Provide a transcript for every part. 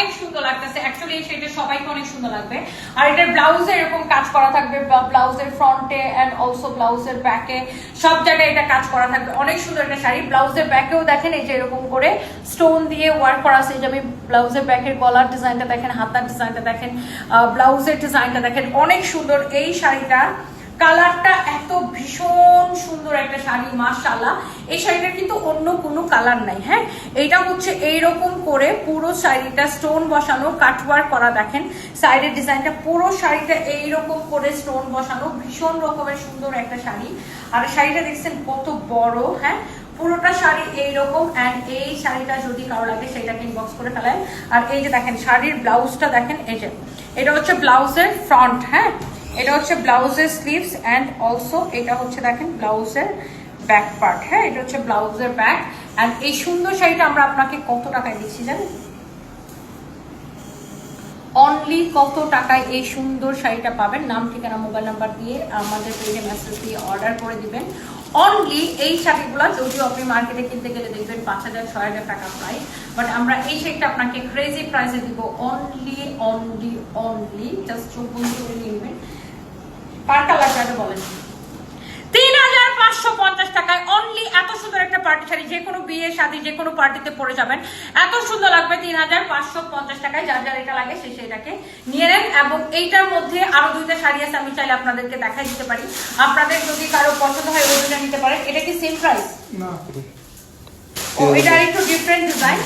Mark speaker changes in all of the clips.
Speaker 1: অনেক সুন্দর লাগতেছে। অ্যাকচুয়ালি শাড়িটা সবাইকে অনেক সুন্দর লাগবে। আর এটার ব্লাউজে এরকম কাজ করা থাকবে ব্লাউজের ফ্রন্টে অ্যান্ড অলসো ব্লাউজের ব্যাকে সব জায়গায় এটা কাজ করা থাকবে। অনেক সুন্দর একটা শাড়ি। ব্লাউজের ব্যাকেও দেখেন, এই যে এরকম করে স্টোন দিয়ে ওয়ার্ক করা আছে। যে আমি ব্লাউজের ব্যাকের গলার ডিজাইনটা দেখেন, হাতার ডিজাইনটা দেখেন ব্লাউজের ডিজাইনটা দেখেন। অনেক সুন্দর এই শাড়িটা। কালারটা এত একটা শাড়ি মাশাল্লাহ এই শাড়িটার কিন্তু অন্য কোনো কালার নাই হ্যাঁ? এটা হচ্ছে এইরকম করে পুরো শাড়িটা স্টোন বসানো, কাটওয়ার করা দেখেন। সাইডের ডিজাইনটা পুরো শাড়িটা এইরকম করে স্টোন বসানো, ভীষণ রকমের সুন্দর একটা শাড়ি। আর শাড়িটা দেখছেন কত বড় হ্যাঁ? পুরোটা শাড়ি এইরকম অ্যান্ড এই শাড়িটা যদি কারও লাগে সেটাকে ইনবক্স করে ফেলেন আর এই যে দেখেন, শাড়ির ব্লাউজটা দেখেন, এই যে। এটা হচ্ছে ব্লাউজের ফ্রন্ট হ্যাঁ? এটা হচ্ছে ব্লাউজের স্লিভস অ্যান্ড অলসো এটা হচ্ছে দেখেন ব্লাউজের ব্যাক পার্ট হ্যাঁ? এটা হচ্ছে ব্লাউজের ব্যাক অ্যান্ড এই সুন্দর শাড়িটা আমরা আপনাকে কত টাকায় দিচ্ছি জানেন? অনলি কত টাকায় এই সুন্দর শাড়িটা পাবেন? নাম, ঠিকানা মোবাইল নাম্বার দিয়ে আমাদের পেজে মেসেজ দিয়ে অর্ডার করে দিবেন। অনলি এই শাড়িগুলো যদিও আপনি মার্কেটে কিনতে গেলে দেখবেন পাঁচ হাজার, ছয় হাজার টাকা প্রাইস বাট আমরা এই শাড়িটা আপনাকে ক্রেজি প্রাইসে দিব। অনলি অনলি অনলি জাস্ট চোখ বন্ধ করে নেবেন। পার কালারটা বলেন। তিন হাজার পাঁচশো পঞ্চাশ টাকায় অনলি এত সুন্দর একটা পার্টি শাড়ি যে কোনো বিয়ে শাদী যে কোনো পার্টিতে পরে যাবেন। এত সুন্দর লাগবে তিন হাজার পাঁচশো পঞ্চাশ টাকায় যার যার এটা লাগে সেই সেটাকে নিয়ে নেন। এবং এইটার মধ্যে আরও দুইটা শাড়ি আছে আমি চাইলে আপনাদেরকে দেখাই দিতে পারি। আপনাদের যদি কারও পছন্দ হয় ওই নিতে পারেন। এটা কি সেম প্রাইস ও এটা একটু different design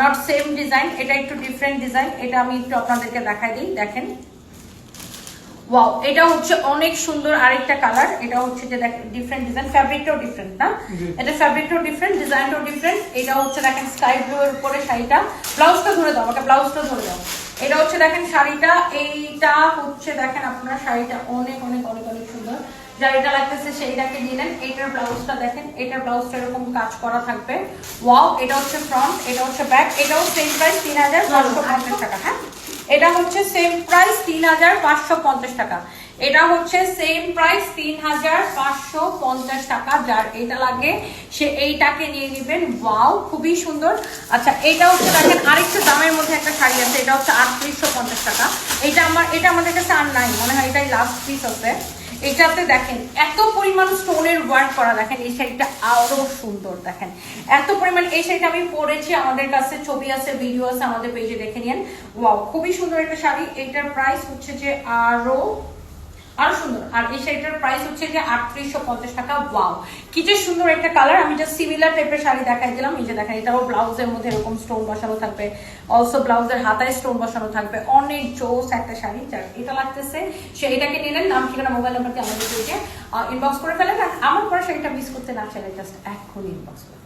Speaker 1: not same design এটা একটু ডিফারেন্ট ডিজাইন এটা আমি একটু আপনাদেরকে দেখাই দিই দেখেন। ওয়াও এটা হচ্ছে অনেক সুন্দর আরেকটা কালার এটা হচ্ছে যে দেখেন ডিফারেন্ট ডিজাইন ফ্যাব্রিকটাও ডিফারেন্ট না? এটা ফ্যাব্রিকটাও ডিফারেন্ট ডিজাইনটাও ডিফারেন্ট এটা হচ্ছে দেখেন স্কাই ব্লু এর উপরে শাড়িটা। ব্লাউজটা ধরে দাও ব্লাউজটা ধরে দাও। এটা হচ্ছে দেখেন শাড়িটা এইটা হচ্ছে দেখেন আপনার শাড়িটা অনেক অনেক অনেক অনেক সুন্দর। যার এটা লাগতেছে সেইটাকে নিয়ে নেন। এটার ব্লাউজটা দেখেন এটার ব্লাউজটা এরকম কাজ করা থাকবে। ওয়াও এটা হচ্ছে ফ্রন্ট এটা হচ্ছে ব্যাক এটাও সেম প্রাইস তিন হাজার পাঁচশো পঞ্চাশ টাকা হ্যাঁ? এটা হচ্ছে সেম প্রাইস তিন হাজার পাঁচশো পঞ্চাশ টাকা। এটা হচ্ছে সেম প্রাইস তিন হাজার পাঁচশো পঞ্চাশ টাকা। যার এটা লাগে, সে এইটাকে নিয়ে নেবেন। ওয়াও খুবই সুন্দর। আচ্ছা এটা হচ্ছে দেখেন আরেকটু দামের মধ্যে একটা শাড়ি আছে। এটা হচ্ছে আটত্রিশশো পঞ্চাশ টাকা। এটা আমার এটা আমাদের কাছে আর নাই। মনে হয় এটাই লাস্ট পিস আছে। এটাতে দেখেন, এত পরিমাণ স্টোনের ওয়ার্ক করা দেখেন, এই শাড়িটা আরও সুন্দর দেখেন। এত পরিমাণ, এই শাড়িটা আমি পরেছি, আমাদের কাছে ছবি আছে ভিডিও আছে, আমাদের পেজে দেখে নিন ওয়াও খুবই সুন্দর একটা শাড়ি। এইটার প্রাইস হচ্ছে যে আরও আরও সুন্দর। আর এই শাড়িটার প্রাইস হচ্ছে যে আটত্রিশশো পঞ্চাশ টাকা। ওয়াও কি যে সুন্দর একটা কালার আমি জাস্ট সিমিলার টাইপের শাড়ি দেখাই দিলাম। এই যে দেখেন, এটাও ব্লাউজের মধ্যে এরকম স্টোন বসানো থাকবে। অলসো ব্লাউজের হাতায় স্টোন বসানো থাকবে। অনেক জোস একটা শাড়ি। যার এটা লাগতেছে। সে এটাকে নিলেন, নাম, ঠিকানা মোবাইল নাম্বারটি আমাদের পেজে ইনবক্স করে ফেলেন। আর আমার পরে শাড়িটা মিস করতে না চাইলে জাস্ট এক্ষুনি ইনবক্স করে